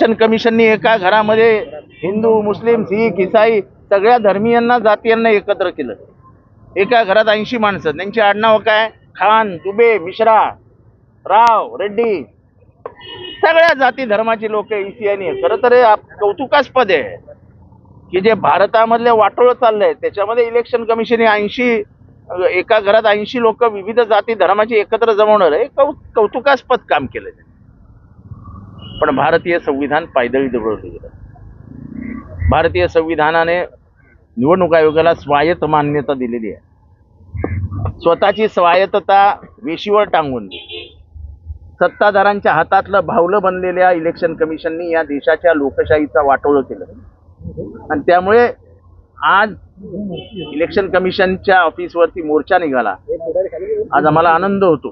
Election कमिशननी एका घरामध्ये हिंदू मुस्लिम सिख इसाई सगळ्या धर्मीयांना जातीयांना एकत्र केलं. एका घरात ऐंशी माणसं. त्यांची आडनाव काय? खान दुबे मिश्रा राव रेड्डी. सगळ्या जाती धर्माची लोक इसियानी खरं तर हे कौतुकास्पद आहे. की जे भारतामधले वाटोळ चाललंय त्याच्यामध्ये इलेक्शन कमिशन ऐंशी एका घरात ऐंशी लोक विविध जाती धर्माची एकत्र जमवणार हे कौ कौतुकास्पद काम केलं त्यांनी. पण भारतीय संविधान पायदळी दबवलं गेलं भारतीय संविधानाने निवडणूक आयोगाला स्वायत्त मान्यता दिलेली आहे. स्वतःची स्वायत्तता वेशीवर टांगून सत्ताधारांच्या हातातलं भावलं बनलेल्या इलेक्शन कमिशननी या देशाच्या लोकशाहीचा वाटोळं केलं. आणि त्यामुळे आज इलेक्शन कमिशनच्या ऑफिसवरती मोर्चा निघाला. आज आम्हाला आनंद होतो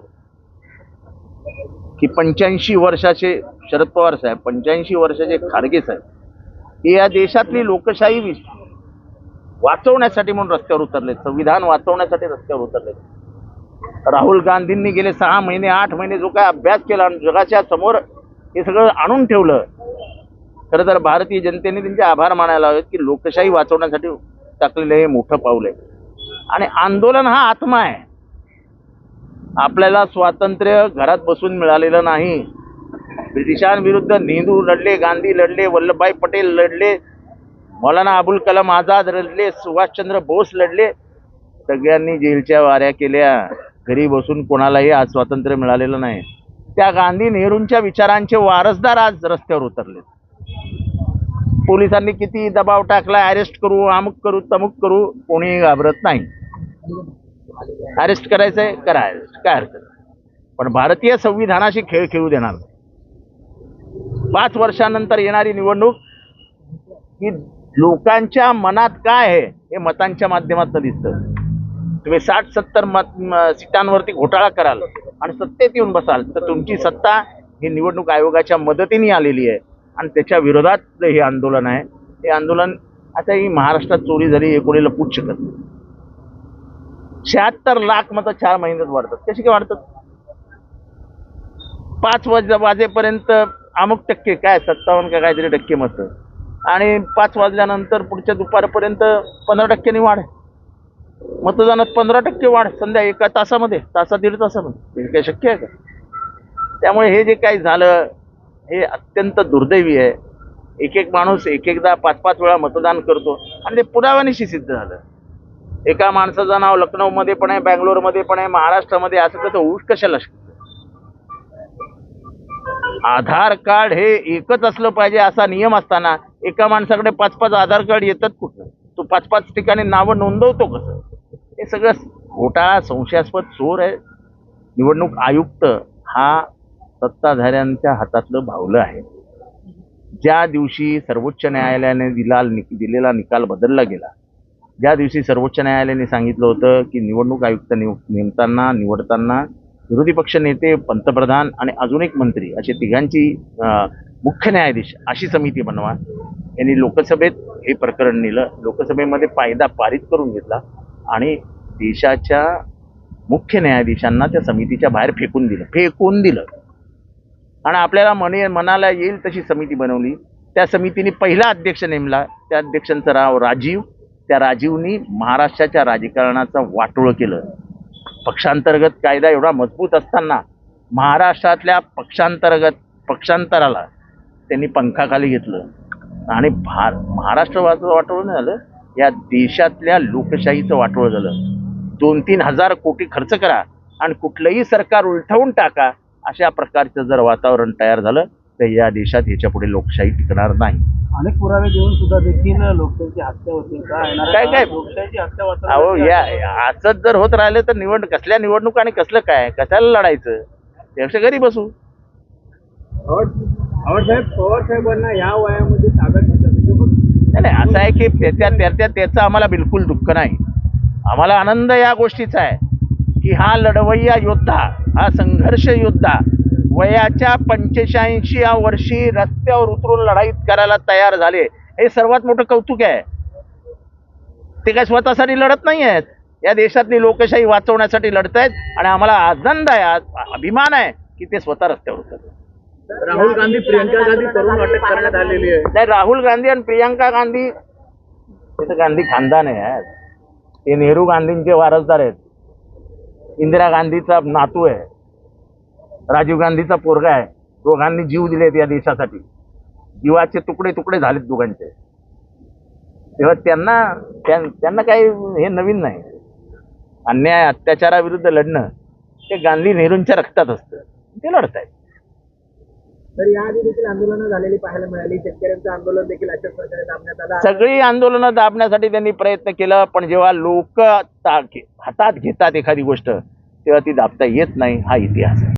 की पंच्याऐंशी वर्षाचे शरद पवार साहेब पंच्याऐंशी वर्षाचे खारगे साहेब हे या देशातली लोकशाही विस- वाचवण्यासाठी म्हणून रस्त्यावर उतरले संविधान वाचवण्यासाठी रस्त्यावर उतरले. राहुल गांधींनी गेले सहा महिने आठ महिने जो काय अभ्यास केला आणि जगाच्या समोर हे सगळं आणून ठेवलं खरं तर भारतीय जनतेने त्यांचे आभार मानायला हवेत की लोकशाही वाचवण्यासाठी टाकलेलं हे मोठं पाऊल आहे. आणि आंदोलन हा आत्मा आहे. आपल्याला स्वातंत्र्य घरात बसून मिळालेलं नाही. ब्रिटिशांविरुद्ध नेहरू लढले गांधी लढले वल्लभभाई पटेल लढले मौलाना अबुल कलाम आझाद लढले सुभाषचंद्र बोस लढले. सगळ्यांनी जेलच्या वाऱ्या केल्या. घरी बसून कोणालाही आज स्वातंत्र्य मिळालेलं नाही. त्या गांधी नेहरूंच्या विचारांचे वारसदार आज रस्त्यावर उतरले पोलिसांनी किती दबाव टाकला अरेस्ट करू अमुक करू तमुक करू कोणीही घाबरत नाही. अरेस्ट करायचंय करा अरेस्ट काय हरकत नाही. पण भारतीय संविधानाशी खेळ खेळू देणार नाही. पाच वर्षानंतर येणारी निवडणूक ही लोकांच्या मनात काय आहे हे मतांच्या माध्यमातून दिसतं. तुम्ही साठ सत्तर मत सीटांवरती घोटाळा कराल आणि सत्तेत येऊन बसाल तर तुमची सत्ता ही निवडणूक आयोगाच्या मदतीने आलेली आहे आणि त्याच्या विरोधात हे आंदोलन आहे. हे आंदोलन आता ही महाराष्ट्रात चोरी झाली हे कोणी लपूच शकत नाही. शहात्तर लाख मतं चार महिन्यात वाढतात. कशी काय वाढतात? पाच वाज वाजेपर्यंत अमुक टक्के काय सत्तावन्न का काहीतरी टक्के मतं. आणि पाच वाजल्यानंतर पुढच्या दुपारपर्यंत पंधरा टक्क्यांनी वाढ मतदानात पंधरा टक्के वाढ संध्या एका तासामध्ये तासा दीड तासामध्ये. हे काय शक्य आहे का? त्यामुळे हे जे काही झालं हे अत्यंत दुर्दैवी आहे. एक एक माणूस एक एकदा पाच पाच वेळा मतदान करतो. आणि ते पुराव्यानिशी सिद्ध झालं. एका माणसाचं नाव लखनौमध्ये पण आहे बँगलोरमध्ये पण आहे महाराष्ट्रामध्ये असं कसं होऊच कशाला शक्य आधार कार्ड हे एकच असलं पाहिजे असा नियम असताना एका माणसाकडे पाच पाच आधार कार्ड येतात कुठं तो पाच पाच ठिकाणी नावं नोंदवतो कसं? हे सगळं घोटाळा संशयास्पद चोर आहे. निवडणूक आयुक्त हा सत्ताधाऱ्यांच्या हातातलं भावलं आहे. ज्या दिवशी सर्वोच्च न्यायालयाने दिला दिलेला निकाल बदलला गेला ज्या दिवशी सर्वोच्च न्यायालयाने सांगितलं होतं की निवडणूक आयुक्त निव नेमताना निवडताना विरोधी पक्ष नेते पंतप्रधान आणि अजून एक मंत्री असे तिघांची मुख्य न्यायाधीश अशी समिती बनवा. यांनी लोकसभेत हे प्रकरण नेलं. लोकसभेमध्ये कायदा पारित करून घेतला आणि देशाच्या मुख्य न्यायाधीशांना त्या समितीच्या बाहेर फेकून दिलं. फेकून दिलं. आणि आपल्याला मने मनाला येईल तशी समिती बनवली. त्या समितीने पहिला अध्यक्ष नेमला. त्या अध्यक्षांचं नाव राजीव. त्या राजीवनी महाराष्ट्राच्या राजकारणाचं वाटोळं केलं. पक्षांतर्गत कायदा एवढा मजबूत असताना महाराष्ट्रातल्या पक्षांतर्गत पक्षांतराला त्यांनी पंखाखाली घेतलं. आणि भार महाराष्ट्रवाचं वाटोळं नाही झालं या देशातल्या लोकशाहीचं वाटोळं झालं. दोन तीन हजार कोटी खर्च करा आणि कुठलंही सरकार उलटवून टाका अशा प्रकारचं जर वातावरण तयार झालं तर या देशात ह्याच्या पुढे लोकशाही टिकणार नाही. अनेक पुरावे देऊन सुद्धा देखील लोकशाहीची हत्या होते काय- काय? लोकशाहीची हत्या अहो या असंच जर होत राहिलं तर निवड कसल्या निवडणूक आणि कसलं काय? कशाला लढायचं? त्यापेक्षा घरी बसू साहेब पवार साहेबांना या वयामध्ये ताब्यात घेतात नाही असं आहे की त्याच्या त्याच्या त्याचं आम्हाला बिलकुल दुःख नाही. आम्हाला आनंद या गोष्टीचा आहे की हा लढवय्या योद्धा हा संघर्ष योद्धा वयाच्या पंचेचाळीशी या वर्षी रस्त्यावर उतरून लढाई करायला तयार झाले. हे सर्वात मोठं कौतुक आहे. ते काय स्वतःसाठी लढत नाही आहेत. या देशातली लोकशाही वाचवण्यासाठी लढत आहेत आणि आम्हाला आनंद आहे अभिमान आहे की ते स्वतः रस्त्यावर उतरले. राहुल गांधी प्रियंका गांधी तरुण अटक करण्यात आलेली आहे. नाही राहुल गांधी आणि प्रियंका गांधी ते तर गांधी खानदान आहे. ते नेहरू गांधींचे वारसदार आहेत. इंदिरा गांधीचा नातू आहे. राजीव गांधीचा पोरगा आहे. दोघांनी जीव दिलेत या देशासाठी. जीवाचे तुकडे तुकडे झालेत दोघांचे. तेव्हा त्यांना त्यां- त्यांना काही हे नवीन नाही. अन्याय अत्याचाराविरुद्ध लढणं ते गांधी नेहरूंच्या रक्तात असतं. ते लढत आहेत तर याआधी देखील आंदोलनं झालेली पाहायला मिळाली. शेतकऱ्यांचं आंदोलन देखील अशाच प्रकारे दाबण्यात आलं सगळी आंदोलनं दाबण्यासाठी त्यांनी प्रयत्न केला पण जेव्हा लोक हातात घेतात एखादी गोष्ट तेव्हा ती दाबता येत नाही. हा इतिहास आहे.